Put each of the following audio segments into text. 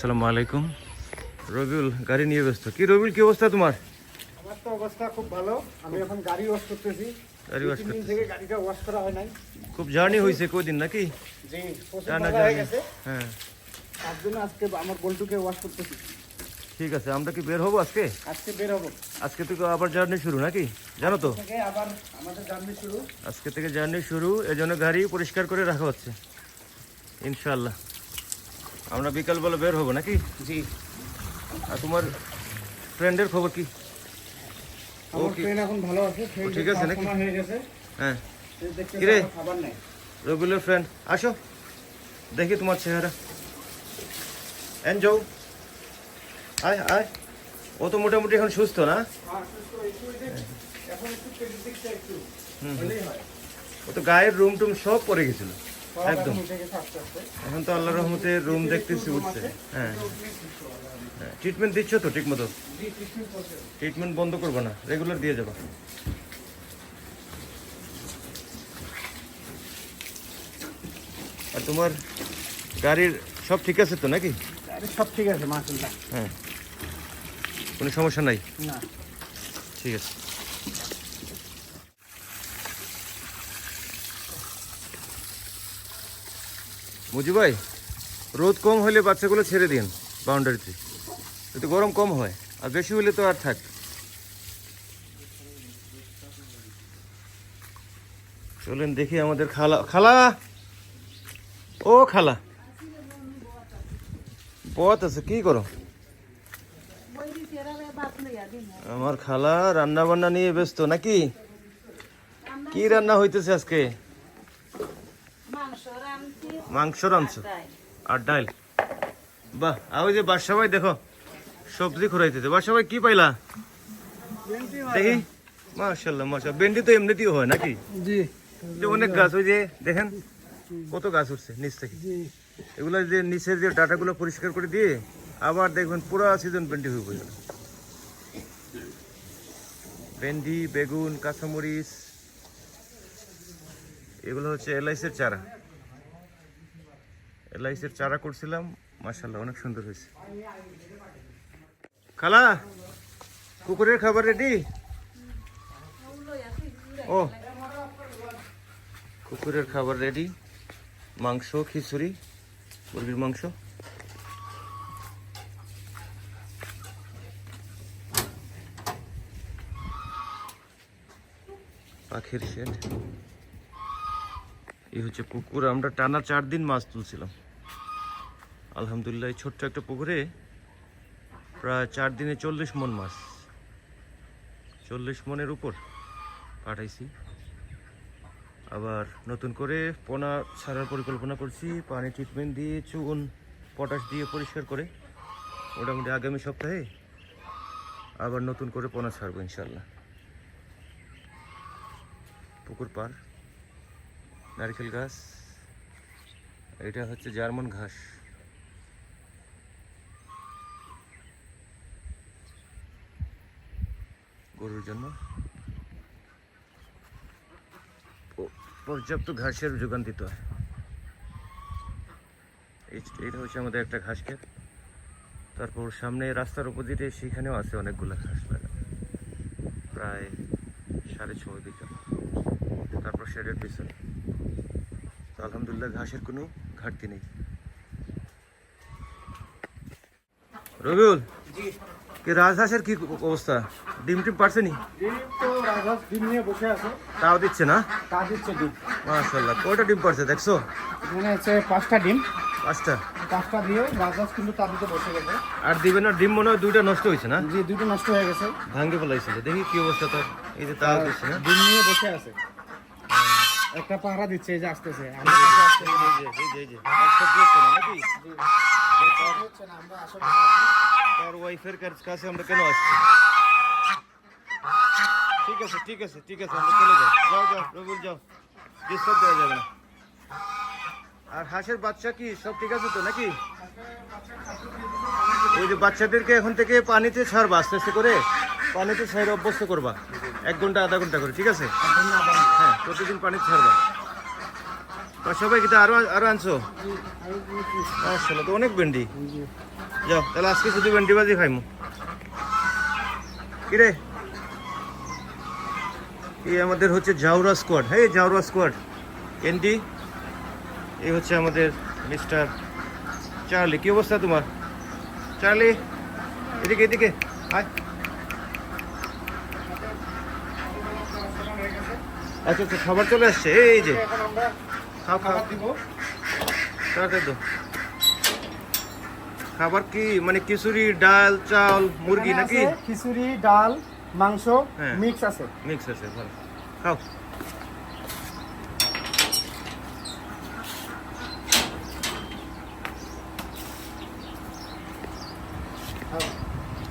আসসালামু আলাইকুম। রবিউল গাড়ি নিয়ে ব্যস্ত। কি রবিউল কি অবস্থা তোমার? আমার তো অবস্থা খুব ভালো। আমি এখন গাড়ি ওয়াশ করতেছি। গাড়ি তিন দিন থেকে গাড়িটা ওয়াশ করা হয় নাই। খুব জার্নি হয়েছে কদিন নাকি? জি টানা হয়ে গেছে। হ্যাঁ। তার জন্য আজকে আমার গোল্টুকে ওয়াশ করতেছি। ঠিক আছে আমরা কি বের হব আজকে? আজকে বের হব। আজকে থেকে আবার জার্নি শুরু নাকি? জানো তো? আবার আমাদের জার্নি শুরু। আজকে থেকে জার্নি শুরু এজন্য গাড়ি পরিষ্কার করে রাখা হচ্ছে। ইনশাআল্লাহ। আমরা বিকালবেলা বের হব নাকি? জি। আর তোমার ফ্রেন্ডের খবর কি? আমার. ট্রেন এখন ভালো আছে ঠিক আছে নাকি? সময় হয়ে গেছে। হ্যাঁ। সে দেখতে কিরে? আমার খাবার নেই। রবিউলের ফ্রেন্ড আসো। দেখি তোমার চেহারা। এনজো আয় আয়। ও তো মোটামুটি এখন সুস্থ না? এখন একটু পেটের দিকটা একটু হলেই হয়। ও তো গায়ের রুম টুম সব পরে গেছিল। একদম। এখন তো আল্লাহ রহমতে রুম দেখতেছি উঠছে। হ্যাঁ। ট্রিটমেন্ট দিচ্ছ তো ঠিক মতো? ট্রিটমেন্ট বন্ধ করব না। রেগুলার দিয়ে যাব। আর তোমার গাড়ির সব ঠিক আছে তো নাকি? সব ঠিক আছে হ্যাঁ। কোনো সমস্যা নাই? না। ঠিক আছে। মুজি ভাই? রোদ কম হলে বাচ্চাগুলো ছেড়ে দিন, বাউন্ডারিতে। এতে গরম কম হয়, আর বেশি হলে তো আর থাক। চলেন দেখি আমাদের খালা খালা! ও খালা! পথ আছে, কি করো? আমার খালা রান্না বান্না নিয়ে ব্যস্ত নাকি? কি রান্না হইতেছে আজকে? মাংস রাঁধছো? আর ডাল। বাহ আর ওই যে বাদশা ভাই দেখো সবজি খোরাইতেছে। বাদশা ভাই কি পাইলা? দেখি। মাশাল্লাহ মাশা ভেন্ডি তো এমনিতেই হয় নাকি? জি। যে অনেক গাছ ওই যে দেখেন কত গাছ উঠছে নিচ থেকে। জি। এগুলা যে নিচের যে ডাটাগুলো পরিষ্কার করে দিয়ে আবার দেখবেন পুরো সিজন ভেন্ডি হয়ে গেল ভেন্ডি বেগুন কাঁচামরিচ এগুলো হচ্ছে এলআইসির চারা। এলআইসির চারা করছিলাম মাশাল্লাহ অনেক সুন্দর হয়েছে। খালা, কুকুরের খাবার রেডি ও, কুকুরের খাবার রেডি মাংস, খিচুড়ি, মুরগির মাংস। পাখির শেড এই হচ্ছে পুকুর। আমরা টানা চার দিন মাছ তুলছিলাম। আলহামদুলিল্লাহ, এই ছোট্ট একটা পুকুরে প্রায় চার দিনে চল্লিশ মন মাছ, চল্লিশ মনের উপর পাঠাইছি। আবার নতুন করে পোনা ছাড়ার পরিকল্পনা করছি। পানি ট্রিটমেন্ট দিয়ে, চুন পটাশ দিয়ে পরিষ্কার করে মোটামুটি আগামী সপ্তাহে আবার নতুন করে পোনা ছাড়বো ইনশাল্লাহ পুকুর পার। নারকেল গাছ। এটা হচ্ছে জার্মান ঘাস। গরুর জন্য। পর্যাপ্ত ঘাসের যোগান দিতে হয়। এইটা হচ্ছে আমাদের একটা ঘাস ক্ষেত। তারপর সামনে রাস্তার অপোজিটে সেখানেও আছে অনেকগুলো ঘাস লাগানো। প্রায় সাড়ে ছয় বিঘা। তারপর শেডের পিছনে। তো আলহামদুলিল্লাহ ঘাসের কোনো ঘাটতি নেই। রবিউল কি রাজহাঁসের কি অবস্থা? ডিম টিম পারছে নি? ডিম তো নিয়ে বসে আছে। তাও দিচ্ছে না? তা দিচ্ছে ডিম। মাশাল্লাহ কয়টা ডিম পারছে দেখছ? এখানে হচ্ছে পাঁচটা ডিম। পাঁচটা? পাঁচটা দিয়ে রাজহাঁস কিন্তু দিতে বসে গেছে। আর দিবে না ডিম মনে হয় দুইটা নষ্ট হয়েছে না? জি নষ্ট হয়ে গেছে। ফেলাইছিল দেখি কি অবস্থা তার। এই যে তাও দিচ্ছে না? ডিম নিয়ে বসে আছে। একটা পাহারা দিচ্ছে, এই যে আসতেছে। তার ওয়াইফের কাছে আমরা আসছি? ঠিক আছে ঠিক আছে ঠিক আছে, আমরা চলে যাও যাও যাও। যাও দেওয়া যাবে আর হাঁসের বাচ্চা কি? সব ঠিক আছে তো নাকি? ওই যে বাচ্চাদেরকে এখন থেকে পানিতে ছাড়বা আস্তে আস্তে করে। পানিতে ছাড়ে অভ্যস্ত করবা। এক ঘণ্টা, আধা ঘণ্টা করে, ঠিক আছে? হ্যাঁ প্রতিদিন পানি ছাড়বা। সবাই কিন্তু আরও আরও আনছো? আসলে তো অনেক ভেন্ডি। যাও, তাহলে আজকে শুধু ভেন্ডি ভাজি খাইমু। কিরে এই আমাদের হচ্ছে জাউরা স্কোয়াড। হ্যাঁ জাউরা স্কোয়াড। এনডি, এই হচ্ছে আমাদের মিস্টার চার্লি। কি অবস্থা তোমার? চার্লি, এদিকে এদিকে, আয়। আচ্ছা আচ্ছা খাবার চলে আসছে। এই যে। খাও খাবার দিব। তাড়াতাড়ি দাও। খাবার কি? মানে খিচুড়ি ডাল চাল মুরগি নাকি? খিচুড়ি ডাল মাংস হ্যাঁ। মিক্স আছে। মিক্স আছে ভালো। খাও।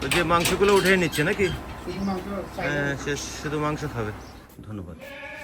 তো যে মাংসগুলো উঠে নিচ্ছে নাকি? হ্যাঁ সে শুধু মাংস খাবে। ধন্যবাদ।